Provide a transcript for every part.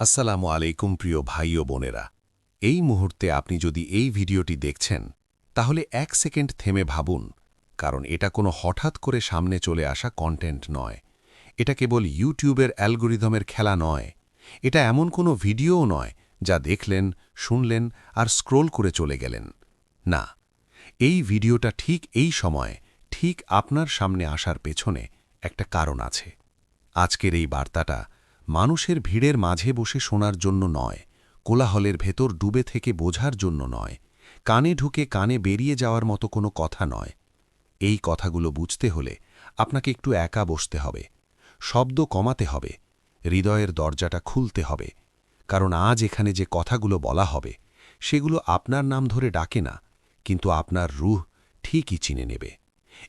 আসসালামু আলাইকুম প্রিয় ভাই ও বোনেরা। এই মুহূর্তে আপনি যদি এই ভিডিওটি দেখছেন, তাহলে এক সেকেন্ড থেমে ভাবুন, কারণ এটা কোনো হঠাৎ করে সামনে চলে আসা কন্টেন্ট নয়। এটা কেবল ইউটিউবের অ্যালগোরিদমের খেলা নয়। এটা এমন কোনো ভিডিওও নয় যা দেখলেন, শুনলেন আর স্ক্রোল করে চলে গেলেন। না, এই ভিডিওটা ঠিক এই সময়, ঠিক আপনার সামনে আসার পেছনে একটা কারণ আছে। আজকের এই বার্তাটা মানুষের ভিড়ের মাঝে বসে শোনার জন্য নয়, কোলাহলের ভেতর ডুবে থেকে বোঝার জন্য নয়, কানে ঢুকে কানে বেরিয়ে যাওয়ার মতো কোনো কথা নয়। এই কথাগুলো বুঝতে হলে আপনাকে একটু একা বসতে হবে, শব্দ কমাতে হবে, হৃদয়ের দরজাটা খুলতে হবে, কারণ আজ এখানে যে কথাগুলো বলা হবে, সেগুলো আপনার নাম ধরে ডাকে না, কিন্তু আপনার রুহ ঠিকই চিনে নেবে।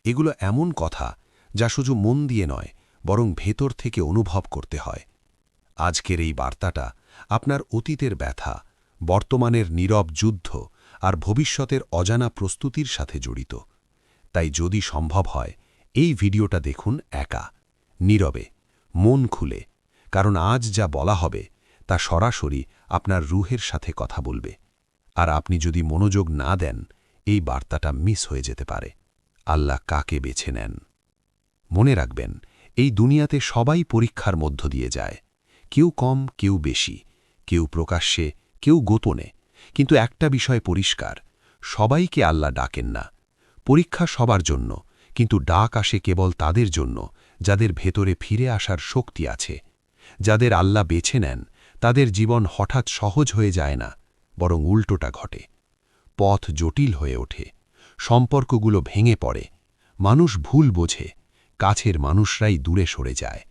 এগুলো এমন কথা যা শুধু মন দিয়ে নয়, বরং ভেতর থেকে অনুভব করতে হয়। আজকের এই বার্তাটা আপনার অতীতের ব্যথা, বর্তমানের নীরব যুদ্ধ আর ভবিষ্যতের অজানা প্রস্তুতির সাথে জড়িত। তাই যদি সম্ভব হয়, এই ভিডিওটা দেখুন একা, নীরবে, মন খুলে, কারণ আজ যা বলা হবে তা সরাসরি আপনার রুহের সাথে কথা বলবে। আর আপনি যদি মনোযোগ না দেন, এই বার্তাটা মিস হয়ে যেতে পারে। আল্লাহ কাকে বেছে নেন? মনে রাখবেন, এই দুনিয়াতে সবাই পরীক্ষার মধ্য দিয়ে যায়। কেউ কম, কেউ বেশি, কেউ প্রকাশ্যে, কেউ গোপনে। কিন্তু একটা বিষয় পরিষ্কার, সবাইকে আল্লাহ ডাকেন না। পরীক্ষা সবার জন্য, কিন্তু ডাক আসে কেবল তাদের জন্য, যাদের ভেতরে ফিরে আসার শক্তি আছে। যাদের আল্লাহ বেছে নেন, তাদের জীবন হঠাৎ সহজ হয়ে যায় না, বরং উল্টোটা ঘটে। পথ জটিল হয়ে ওঠে, সম্পর্কগুলো ভেঙে পড়ে, মানুষ ভুল বোঝে, কাছের মানুষরাই দূরে সরে যায়।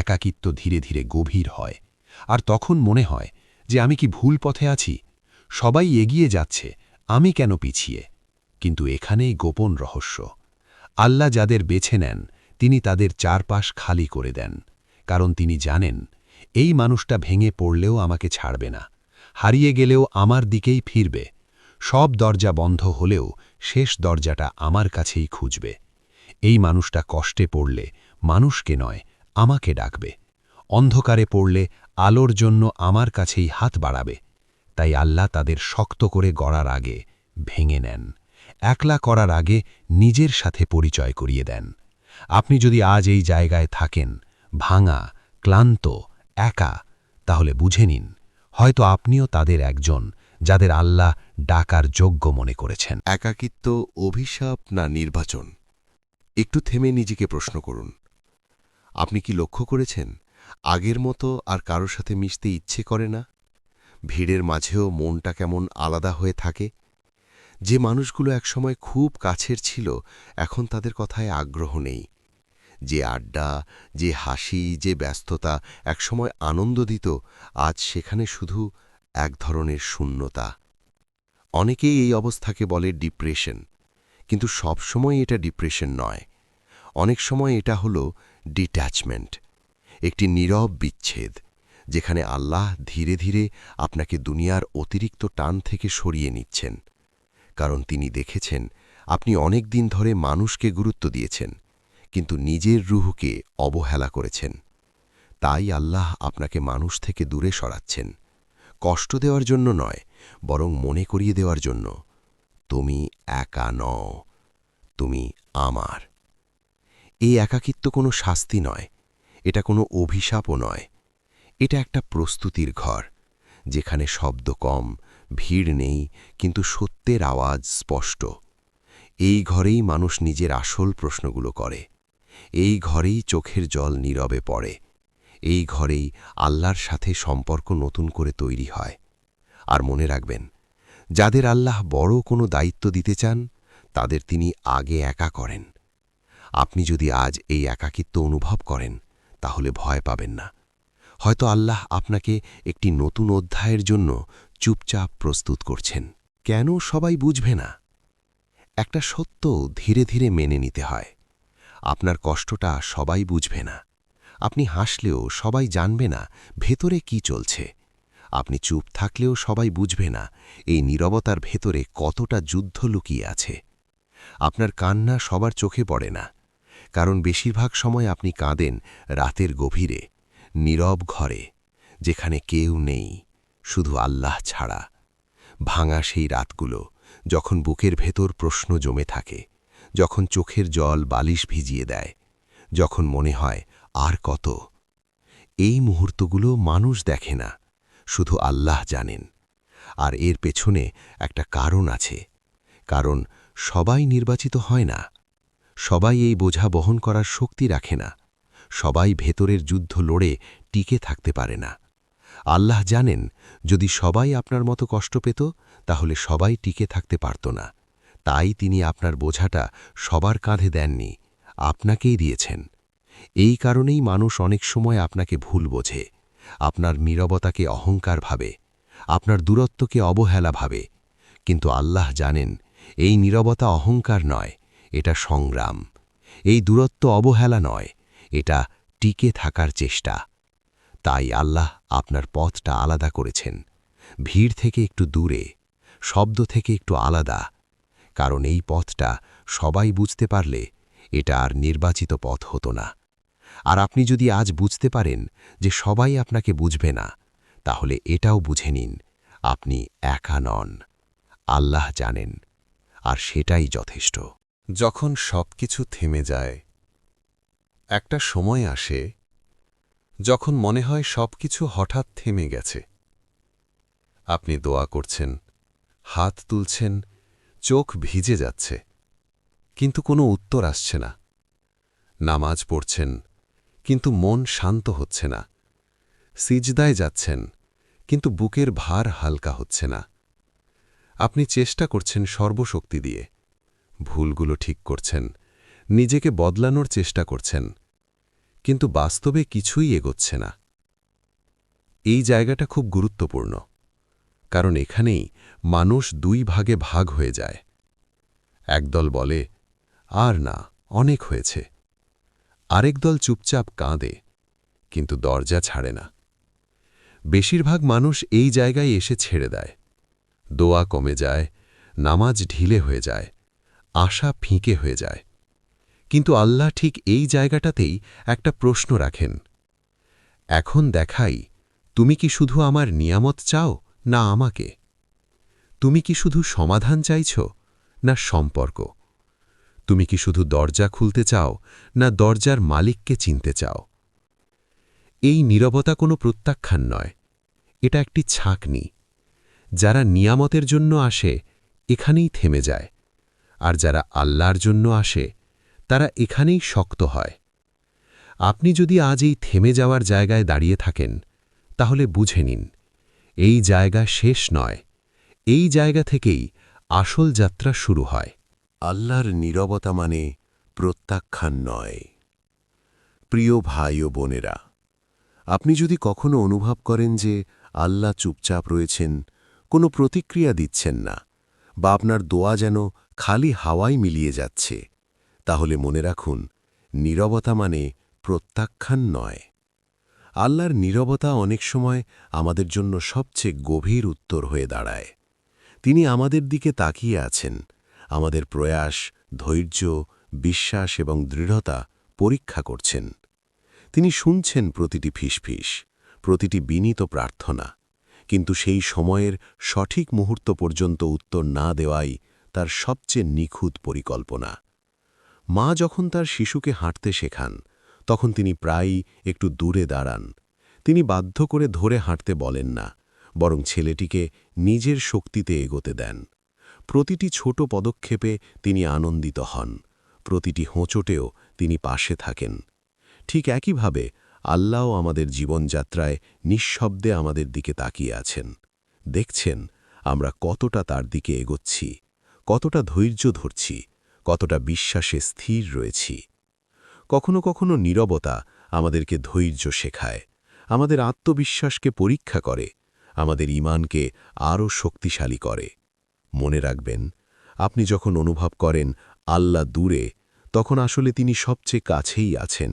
একাকিত্ব ধীরে ধীরে গভীর হয়। আর তখন মনে হয় যে আমি কি ভুল পথে আছি? সবাই এগিয়ে যাচ্ছে, আমি কেন পিছিয়ে? কিন্তু এখানেই গোপন রহস্য। আল্লাহ যাদের বেছে নেন, তিনি তাদের চারপাশ খালি করে দেন। কারণ তিনি জানেন, এই মানুষটা ভেঙে পড়লেও আমাকে ছাড়বে না। হারিয়ে গেলেও আমার দিকেই ফিরবে। সব দরজা বন্ধ হলেও শেষ দরজাটা আমার কাছেই খুঁজবে। এই মানুষটা কষ্টে পড়লে মানুষকে নয় আমাকে ডাকবে। অন্ধকারে পড়লে আলোর জন্য আমার কাছেই হাত বাড়াবে। তাই আল্লাহ তাদের শক্ত করে গড়ার আগে ভেঙে নেন। একলা করার আগে নিজের সাথে পরিচয় করিয়ে দেন। আপনি যদি আজ এই জায়গায় থাকেন, ভাঙা, ক্লান্ত, একা, তাহলে বুঝে নিন, হয়তো আপনিও তাদের একজন যাদের আল্লাহ ডাকার যোগ্য মনে করেছেন। একাকিত্ব, অভিশাপ না নির্বাচন? একটু থেমে নিজেকে প্রশ্ন করুন। আপনি কি লক্ষ্য করেছেন? আগের মতো আর কারোর সাথে মিশতে ইচ্ছে করে না? ভিড়ের মাঝেও মনটা কেমন আলাদা হয়ে থাকে? যে মানুষগুলো একসময় খুব কাছের ছিল, এখন তাদের কথায় আগ্রহ নেই। যে আড্ডা, যে হাসি, যে ব্যস্ততা একসময় আনন্দ দিত, আজ সেখানে শুধু এক ধরনের শূন্যতা। অনেকেই এই অবস্থাকে বলে ডিপ্রেশন, কিন্তু সবসময় এটা ডিপ্রেশন নয়। অনেক সময় এটা হল ডিট্যাচমেন্ট একটি নীরব বিচ্ছেদ, যেখানে আল্লাহ ধীরে ধীরে আপনাকে দুনিয়ার অতিরিক্ত টান থেকে সরিয়ে নিচ্ছেন। কারণ তিনি দেখেছেন, আপনি অনেক দিন ধরে মানুষকে গুরুত্ব দিয়েছেন, কিন্তু নিজের রুহকে অবহেলা করেছেন। তাই আল্লাহ আপনাকে মানুষ থেকে দূরে সরাচ্ছেন। কষ্ট দেওয়ার জন্য নয়, বরং মনে করিয়ে দেওয়ার জন্য। তুমি একা নও, তুমি আমার। এই একাকিত্ব কোনো শাস্তি নয়, এটা কোনো অভিশাপও নয়। এটা একটা প্রস্তুতির ঘর, যেখানে শব্দ কম, ভিড় নেই, কিন্তু সত্যের আওয়াজ স্পষ্ট। এই ঘরেই মানুষ নিজের আসল প্রশ্নগুলো করে। এই ঘরেই চোখের জল নীরবে পড়ে। এই ঘরেই আল্লাহর সাথে সম্পর্ক নতুন করে তৈরি হয়। আর মনে রাখবেন, যাদের আল্লাহ বড় কোনো দায়িত্ব দিতে চান, তাদের তিনি আগে একা করেন। আপনি যদি আজ এই একাকিত্ব অনুভব করেন, তাহলে ভয় পাবেন না। হয়তো আল্লাহ আপনাকে একটি নতুন অধ্যায়ের জন্য চুপচাপ প্রস্তুত করছেন। কেন সবাই বুঝবে না? একটা সত্য ধীরে ধীরে মেনে নিতে হয়। আপনার কষ্টটা সবাই বুঝবে না। আপনি হাসলেও সবাই জানবে না ভেতরে কি চলছে। আপনি চুপ থাকলেও সবাই বুঝবে না এই নীরবতার ভেতরে কতটা যুদ্ধ লুকিয়ে আছে। আপনার কান্না সবার চোখে পড়ে না। কারণ বেশিরভাগ সময় আপনি কাঁদেন রাতের গভীরে, নীরব ঘরে, যেখানে কেউ নেই, শুধু আল্লাহ ছাড়া। ভাঙা সেই রাতগুলো যখন বুকের ভেতর প্রশ্ন জমে থাকে, যখন চোখের জল বালিশ ভিজিয়ে দেয়, যখন মনে হয় আর কত। এই মুহূর্তগুলো মানুষ দেখে না, শুধু আল্লাহ জানেন। আর এর পেছনে একটা কারণ আছে, কারণ সবাই নির্বাচিত হয় না। সবাই এই বোঝা বহন করার শক্তি রাখে না। সবাই ভেতরের যুদ্ধ লড়ে টিকে থাকতে পারে না। আল্লাহ জানেন, যদি সবাই আপনার মতো কষ্ট পেত, তাহলে সবাই টিকে থাকতে পারত না। তাই তিনি আপনার বোঝাটা সবার কাঁধে দেননি, আপনাকেই দিয়েছেন। এই কারণেই মানুষ অনেক সময় আপনাকে ভুল বোঝে, আপনার নীরবতাকে অহংকার ভাবে, আপনার দূরত্বকে অবহেলা ভাবে। কিন্তু আল্লাহ জানেন, এই নীরবতা অহংকার নয় এটা সংগ্রাম। এই দূরত্ব অবহেলা নয়, এটা টিকে থাকার চেষ্টা। তাই আল্লাহ আপনার পথটা আলাদা করেছেন। ভিড় থেকে একটু দূরে, শব্দ থেকে একটু আলাদা। কারণ এই পথটা সবাই বুঝতে পারলে এটা আর নির্বাচিত পথ হতো না। আর আপনি যদি আজ বুঝতে পারেন যে সবাই আপনাকে বুঝবে না, তাহলে এটাও বুঝে নিন, আপনি একা নন। আল্লাহ জানেন, আর সেটাই যথেষ্ট। যখন সব কিছু থেমে যায়, একটা সময় আসে যখন মনে হয় সব কিছু হঠাৎ থেমে গেছে। আপনি দোয়া করছেন, হাত তুলছেন, চোখ ভিজে যাচ্ছে, কিন্তু কোনো উত্তর আসছে না। নামাজ পড়ছেন, কিন্তু মন শান্ত হচ্ছে না। সিজদায় যাচ্ছেন, কিন্তু বুকের ভার হালকা হচ্ছে না। আপনি চেষ্টা করছেন সর্বশক্তি দিয়ে। ভুলগুলো ঠিক করছেন, নিজেকে বদলানোর চেষ্টা করছেন, কিন্তু বাস্তবে কিছুই এগোচ্ছে না। এই জায়গাটা খুব গুরুত্বপূর্ণ, কারণ এখানেই মানুষ দুই ভাগে ভাগ হয়ে যায়। একদল বলে, আর না, অনেক হয়েছে। আরেক দল চুপচাপ কাঁদে, কিন্তু দরজা ছাড়ে না। বেশিরভাগ মানুষ এই জায়গায় এসে ছেড়ে দেয়। দোয়া কমে যায়, নামাজ ঢিলে হয়ে যায় আশা ফিঁকে হয়ে যায়। কিন্তু আল্লাহ ঠিক এই জায়গাটাতেই একটা প্রশ্ন রাখেন। এখন দেখাই, তুমি কি শুধু আমার নিয়ামত চাও, না আমাকে? তুমি কি শুধু সমাধান চাইছ, না সম্পর্ক? তুমি কি শুধু দরজা খুলতে চাও, না দরজার মালিককে চিনতে চাও? এই নীরবতা কোনো প্রত্যাখ্যান নয়। এটা একটি ছাঁকনি। যারা নিয়ামতের জন্য আসে, এখানেই থেমে যায়। আর যারা আল্লাহর জন্য আসে, তারা এখানেই শক্ত হয়। আপনি যদি আজ এই থেমে যাওয়ার জায়গায় দাঁড়িয়ে থাকেন, তাহলে বুঝে নিন, এই জায়গা শেষ নয়, এই জায়গা থেকেই আসল যাত্রা শুরু হয়। আল্লাহর নীরবতা মানে প্রত্যাখ্যান নয়। প্রিয় ভাই ও বোনেরা, আপনি যদি কখনো অনুভব করেন যে আল্লাহ চুপচাপ রয়েছেন, কোনো প্রতিক্রিয়া দিচ্ছেন না, বা আপনার দোয়া যেন খালি হাওয়াই মিলিয়ে যাচ্ছে। তাহলে মনে রাখুন, নীরবতা মানে প্রত্যাখ্যান নয়। আল্লাহর নীরবতা অনেক সময় আমাদের জন্য সবচেয়ে গভীর উত্তর হয়ে দাঁড়ায়। তিনি আমাদের দিকে তাকিয়ে আছেন। আমাদের প্রয়াস, ধৈর্য, বিশ্বাস এবং দৃঢ়তা পরীক্ষা করছেন। তিনি শুনছেন প্রতিটি ফিসফিস, প্রতিটি বিনীত প্রার্থনা। কিন্তু সেই সময়ের সঠিক মুহূর্ত পর্যন্ত উত্তর না দেওয়াই তার সবচেয়ে নিখুঁত পরিকল্পনা। মা যখন তার শিশুকে হাঁটতে শেখান, তখন তিনি প্রায়ই একটু দূরে দাঁড়ান। তিনি বাধ্য করে ধরে হাঁটতে বলেন না, বরং ছেলেটিকে নিজের শক্তিতে এগোতে দেন। প্রতিটি ছোট পদক্ষেপে তিনি আনন্দিত হন, প্রতিটি হোঁচটেও তিনি পাশে থাকেন। ঠিক একইভাবে আল্লাহ আমাদের জীবনযাত্রায় নিঃশব্দে আমাদের দিকে তাকিয়ে আছেন। দেখছেন আমরা কতটা তার দিকে এগোচ্ছি। কতটা ধৈর্য ধরছি, কতটা বিশ্বাসে স্থির রয়েছি। কখনো কখনো নীরবতা আমাদেরকে ধৈর্য শেখায়, আমাদের আত্মবিশ্বাসকে পরীক্ষা করে, আমাদের ইমানকে আরও শক্তিশালী করে। মনে রাখবেন, আপনি যখন অনুভব করেন আল্লাহ দূরে, তখন আসলে তিনি সবচেয়ে কাছেই আছেন।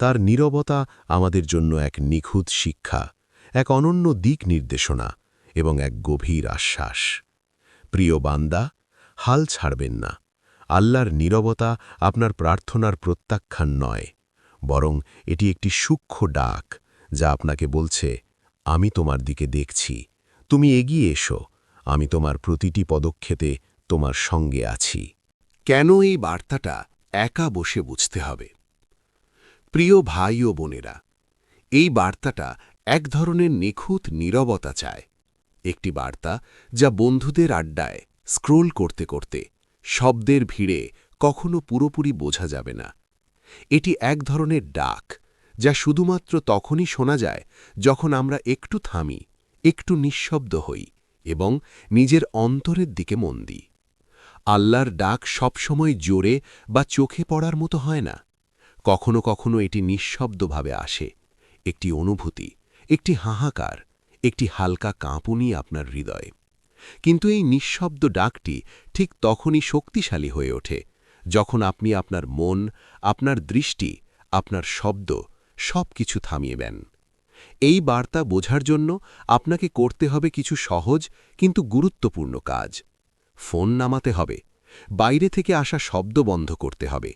তার নীরবতা আমাদের জন্য এক নিখুঁত শিক্ষা, এক অনন্য দিক নির্দেশনা এবং এক গভীর আশ্বাস। প্রিয় বান্দা হাল ছাড়বেন না। আল্লাহর নীরবতা আপনার প্রার্থনার প্রত্যাখ্যান নয়, বরং এটি একটি সূক্ষ্ম ডাক, যা আপনাকে বলছে, আমি তোমার দিকে দেখছি, তুমি এগিয়ে এসো, আমি তোমার প্রতিটি পদক্ষেপে তোমার সঙ্গে আছি। কেন এই বার্তাটা একা বসে বুঝতে হবে? প্রিয় ভাই ও বোনেরা, এই বার্তাটা এক ধরনের নিখুঁত নীরবতা চায়, একটি বার্তা যা বন্ধুদের আড্ডায় স্ক্রোল করতে করতে শব্দের ভিড়ে কখনো পুরোপুরি বোঝা যাবে না। এটি এক ধরনের ডাক, যা শুধুমাত্র তখনই শোনা যায় যখন আমরা একটু থামি, একটু নিঃশব্দ হই এবং নিজের অন্তরের দিকে মন দিই। আল্লাহর ডাক সবসময় জোরে বা চোখে পড়ার মতো হয় না। কখনো কখনো এটি নিঃশব্দভাবে আসে, একটি অনুভূতি, একটি হাহাকার, একটি হালকা কাঁপুনি আপনার হৃদয়ে। কিন্তু এই নিঃশব্দ ডাকটি ঠিক তখনই শক্তিশালী হয়ে ওঠে, যখন আপনি আপনার মন, আপনার দৃষ্টি, আপনার শব্দ সব কিছু থামিয়ে দেন। এই বার্তা বোঝার জন্য আপনাকে করতে হবে কিছু সহজ কিন্তু গুরুত্বপূর্ণ কাজ। ফোন নামাতে হবে, বাইরে থেকে আসা শব্দ বন্ধ করতে হবে,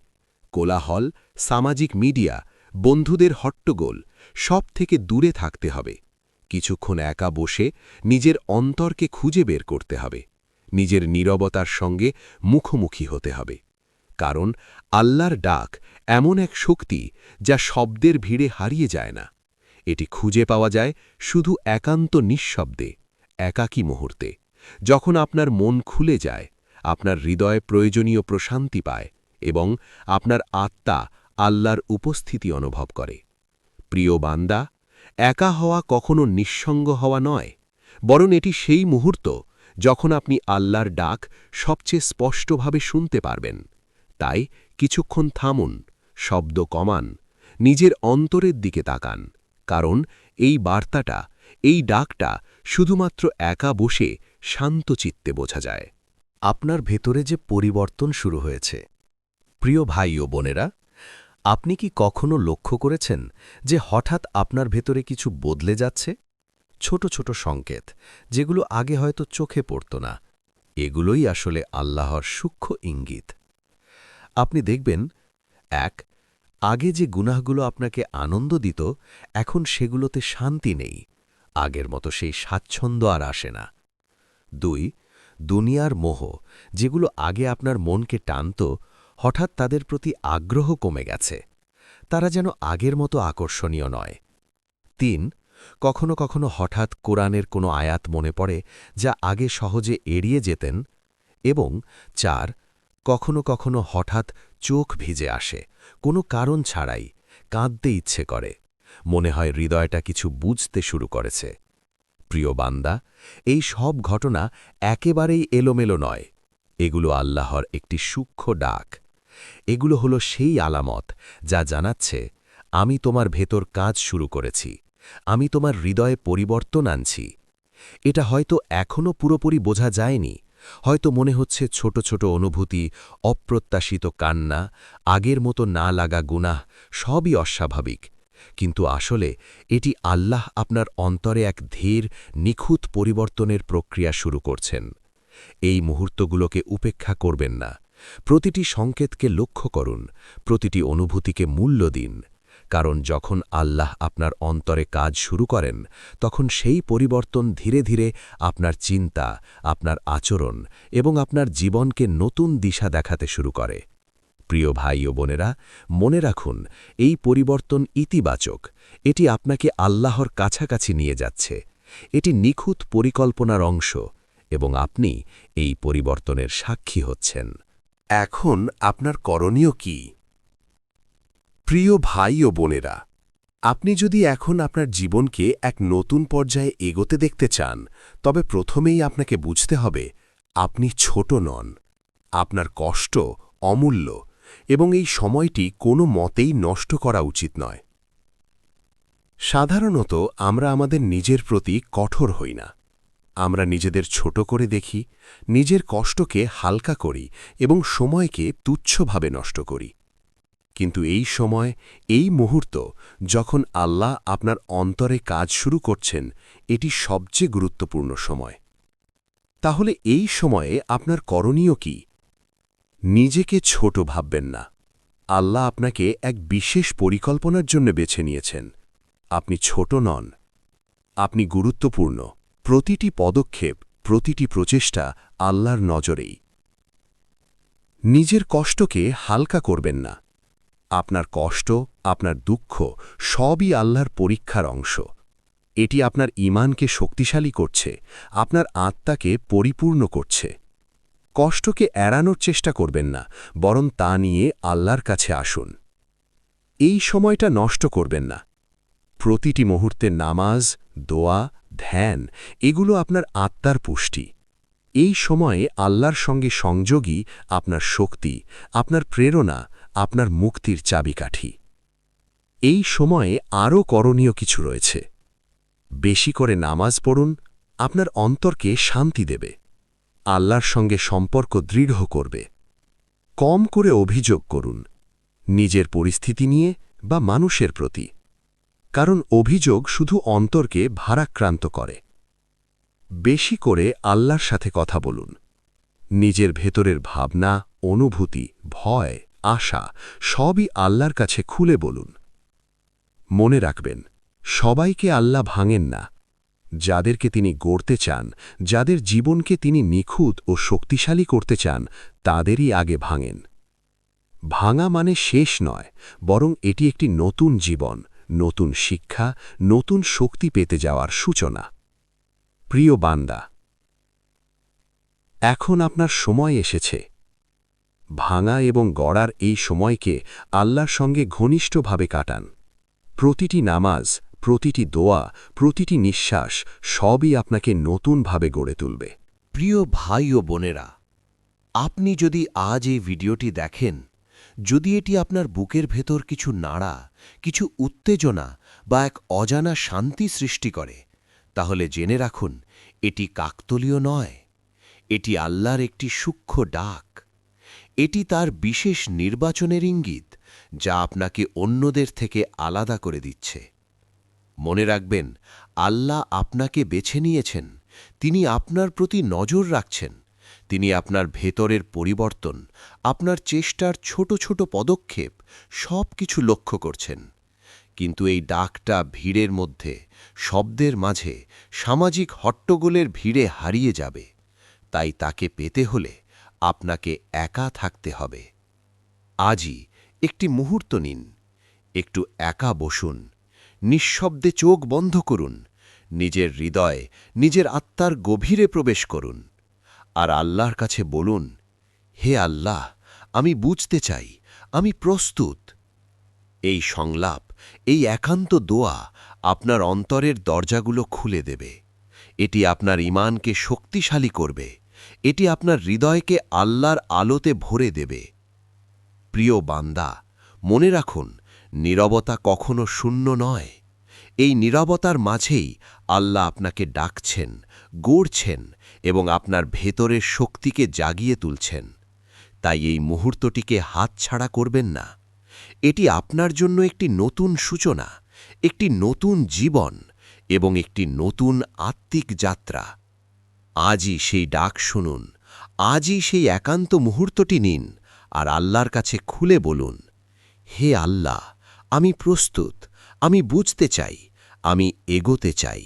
কোলাহল, সামাজিক মিডিয়া, বন্ধুদের হট্টগোল সব থেকে দূরে থাকতে হবে। কিছুক্ষণ একা বসে নিজের অন্তরকে খুঁজে বের করতে হবে। নিজের নীরবতার সঙ্গে মুখোমুখি হতে হবে। কারণ আল্লাহর ডাক এমন এক শক্তি যা শব্দের ভিড়ে হারিয়ে যায় না। এটি খুঁজে পাওয়া যায় শুধু একান্ত নিঃশব্দে, একাকী মুহূর্তে। যখন আপনার মন খুলে যায়, আপনার হৃদয়ে প্রয়োজনীয় প্রশান্তি পায় এবং আপনার আত্মা আল্লাহর উপস্থিতি অনুভব করে। প্রিয় বান্দা একা হওয়া কখনো নিঃসঙ্গ হওয়া নয়, বরং এটি সেই মুহূর্ত যখন আপনি আল্লাহর ডাক সবচেয়ে স্পষ্টভাবে শুনতে পারবেন। তাই কিছুক্ষণ থামুন, শব্দ কমান, নিজের অন্তরের দিকে তাকান, কারণ এই বার্তাটা, এই ডাকটা শুধুমাত্র একা বসে শান্ত চিত্তে বোঝা যায়। আপনার ভেতরে যে পরিবর্তন শুরু হয়েছে। প্রিয় ভাই ও বোনেরা আপনি কি কখনো লক্ষ্য করেছেন যে হঠাৎ আপনার ভেতরে কিছু বদলে যাচ্ছে? ছোট ছোট সংকেত, যেগুলো আগে হয়তো চোখে পড়ত না। এগুলোই আসলে আল্লাহর সূক্ষ্ম ইঙ্গিত। আপনি দেখবেন, এক, আগে যে গুনাহগুলো আপনাকে আনন্দ দিত, এখন সেগুলোতে শান্তি নেই। আগের মতো সেই স্বাচ্ছন্দ্য আর আসে না। দুই, দুনিয়ার মোহ, যেগুলো আগে আপনার মনকে টানত হঠাৎ তাদের প্রতি আগ্রহ কমে গেছে। তারা যেন আগের মতো আকর্ষণীয় নয়। তিন, কখনো কখনো হঠাৎ কোরআনের কোনো আয়াত মনে পড়ে যা আগে সহজে এড়িয়ে যেতেন এবং চার, কখনো কখনো হঠাৎ চোখ ভিজে আসে, কোনো কারণ ছাড়াই কাঁদতে ইচ্ছে করে। মনে হয় হৃদয়টা কিছু বুঝতে শুরু করেছে। প্রিয় বান্দা, এই সব ঘটনা একেবারেই এলোমেলো নয়। এগুলো আল্লাহর একটি সূক্ষ্ম ডাক। এগুলো হলো সেই আলামত যা জানাচ্ছে, আমি তোমার ভেতর কাজ শুরু করেছি, আমি তোমার হৃদয়ে পরিবর্তন আনছি। এটা হয়তো এখনও পুরোপুরি বোঝা যায়নি, হয়তো মনে হচ্ছে ছোট ছোট অনুভূতি, অপ্রত্যাশিত কান্না, আগের মতো না লাগা গুনাহ, সবই অস্বাভাবিক। কিন্তু আসলে এটি আল্লাহ আপনার অন্তরে এক ধীর, নিখুঁত পরিবর্তনের প্রক্রিয়া শুরু করছেন। এই মুহূর্তগুলোকে উপেক্ষা করবেন না। প্রতিটি সংকেতকে লক্ষ্য করুন, প্রতিটি অনুভূতিকে মূল্য দিন, কারণ যখন আল্লাহ আপনার অন্তরে কাজ শুরু করেন, তখন সেই পরিবর্তন ধীরে ধীরে আপনার চিন্তা, আপনার আচরণ এবং আপনার জীবনকে নতুন দিশা দেখাতে শুরু করে। প্রিয় ভাই ও বোনেরা, মনে রাখুন, এই পরিবর্তন ইতিবাচক, এটি আপনাকে আল্লাহর কাছাকাছি নিয়ে যাচ্ছে, এটি নিখুঁত পরিকল্পনার অংশ এবং আপনি এই পরিবর্তনের সাক্ষী হচ্ছেন। এখন আপনার করণীয় কি? প্রিয় ভাই ও বোনেরা, আপনি যদি এখন আপনার জীবনকে এক নতুন পর্যায়ে এগোতে দেখতে চান, তবে প্রথমেই আপনাকে বুঝতে হবে, আপনি ছোট নন। আপনার কষ্ট অমূল্য এবং এই সময়টি কোনো মতেই নষ্ট করা উচিত নয়। সাধারণত আমরা আমাদের নিজের প্রতি কঠোর হই না। আমরা নিজেদের ছোট করে দেখি, নিজের কষ্টকে হালকা করি এবং সময়কে তুচ্ছভাবে নষ্ট করি। কিন্তু এই সময়, এই মুহূর্ত, যখন আল্লাহ আপনার অন্তরে কাজ শুরু করছেন, এটি সবচেয়ে গুরুত্বপূর্ণ সময়। তাহলে এই সময়ে আপনার করণীয় কি? নিজেকে ছোট ভাববেন না। আল্লাহ আপনাকে এক বিশেষ পরিকল্পনার জন্য বেছে নিয়েছেন। আপনি ছোট নন। আপনি গুরুত্বপূর্ণ। প্রতিটি পদক্ষেপ, প্রতিটি প্রচেষ্টা আল্লাহর নজরেই। নিজের কষ্টকে হালকা করবেন না। আপনার কষ্ট, আপনার দুঃখ সবই আল্লাহর পরীক্ষার অংশ। এটি আপনার ইমানকে শক্তিশালী করছে, আপনার আত্মাকে পরিপূর্ণ করছে। কষ্টকে এড়ানোর চেষ্টা করবেন না, বরং তা নিয়ে আল্লাহর কাছে আসুন। এই সময়টা নষ্ট করবেন না। প্রতিটি মুহূর্তে নামাজ দোয়া, ধ্যান, এগুলো আপনার আত্মার পুষ্টি। এই সময়ে আল্লাহর সঙ্গে সংযোগই আপনার শক্তি, আপনার প্রেরণা, আপনার মুক্তির চাবিকাঠি। এই সময়ে আরও করণীয় কিছু রয়েছে। বেশি করে নামাজ পড়ুন, আপনার অন্তরকে শান্তি দেবে। আল্লাহর সঙ্গে সম্পর্ক দৃঢ় করবে। কম করে অভিযোগ করুন, নিজের পরিস্থিতি নিয়ে বা মানুষের প্রতি। কারণ অভিযোগ শুধু অন্তরকে ভারাক্রান্ত করে। বেশি করে আল্লাহর সাথে কথা বলুন। নিজের ভেতরের ভাবনা, অনুভূতি, ভয়, আশা সবই আল্লাহর কাছে খুলে বলুন। মনে রাখবেন, সবাইকে আল্লাহ ভাঙেন না। যাদেরকে তিনি গড়তে চান, যাদের জীবনকে তিনি নিখুঁত ও শক্তিশালী করতে চান, তাদেরই আগে ভাঙেন। ভাঙা মানে শেষ নয়, বরং এটি একটি নতুন জীবন। নতুন শিক্ষা, নতুন শক্তি পেতে যাওয়ার সূচনা। প্রিয় বান্দা, এখন আপনার সময় এসেছে। ভাঙা এবং গড়ার এই সময়কে আল্লাহর সঙ্গে ঘনিষ্ঠভাবে কাটান। প্রতিটি নামাজ, প্রতিটি দোয়া, প্রতিটি নিঃশ্বাস সবই আপনাকে নতুনভাবে গড়ে তুলবে। প্রিয় ভাই ও বোনেরা, আপনি যদি আজ এই ভিডিওটি দেখেন যদি এটি আপনার বুকের ভেতর কিছু নাড়া, কিছু উত্তেজনা বা এক অজানা শান্তি সৃষ্টি করে, তাহলে জেনে রাখুন, এটি কাকতলীয় নয়। এটি আল্লাহর একটি সূক্ষ্ম ডাক। এটি তার বিশেষ নির্বাচনের ইঙ্গিত, যা আপনাকে অন্যদের থেকে আলাদা করে দিচ্ছে। মনে রাখবেন, আল্লাহ আপনাকে বেছে নিয়েছেন, তিনি আপনার প্রতি নজর রাখছেন। তিনি আপনার ভেতরের পরিবর্তন, আপনার চেষ্টার ছোট ছোট পদক্ষেপ সব কিছু লক্ষ্য করছেন। কিন্তু এই ডাকটা ভিড়ের মধ্যে, শব্দের মাঝে সামাজিক হট্টগোলের ভিড়ে হারিয়ে যাবে। তাই তাকে পেতে হলে আপনাকে একা থাকতে হবে। আজই একটি মুহূর্ত নিন, একটু একা বসুন, নিঃশব্দে চোখ বন্ধ করুন, নিজের হৃদয়, নিজের আত্মার গভীরে প্রবেশ করুন। আর আল্লাহর কাছে বলুন, হে আল্লাহ, আমি বুঝতে চাই, আমি প্রস্তুত। এই সংলাপ, এই একান্ত দোয়া আপনার অন্তরের দরজাগুলো খুলে দেবে। এটি আপনার ইমানকে শক্তিশালী করবে। এটি আপনার হৃদয়কে আল্লাহর আলোতে ভরে দেবে। প্রিয় বান্দা, মনে রাখুন, নীরবতা কখনো শূন্য নয়। এই নীরবতার মাঝেই আল্লাহ আপনাকে ডাকছেন, গড়ছেন এবং আপনার ভেতরের শক্তিকে জাগিয়ে তুলছেন। তাই এই মুহূর্তটিকে হাতছাড়া করবেন না। এটি আপনার জন্য একটি নতুন সূচনা, একটি নতুন জীবন এবং একটি নতুন আত্মিক যাত্রা। আজই সেই ডাক শুনুন, আজই সেই একান্ত মুহূর্তটি নিন আর আল্লাহর কাছে খুলে বলুন, হে আল্লাহ, আমি প্রস্তুত, আমি বুঝতে চাই, আমি এগোতে চাই।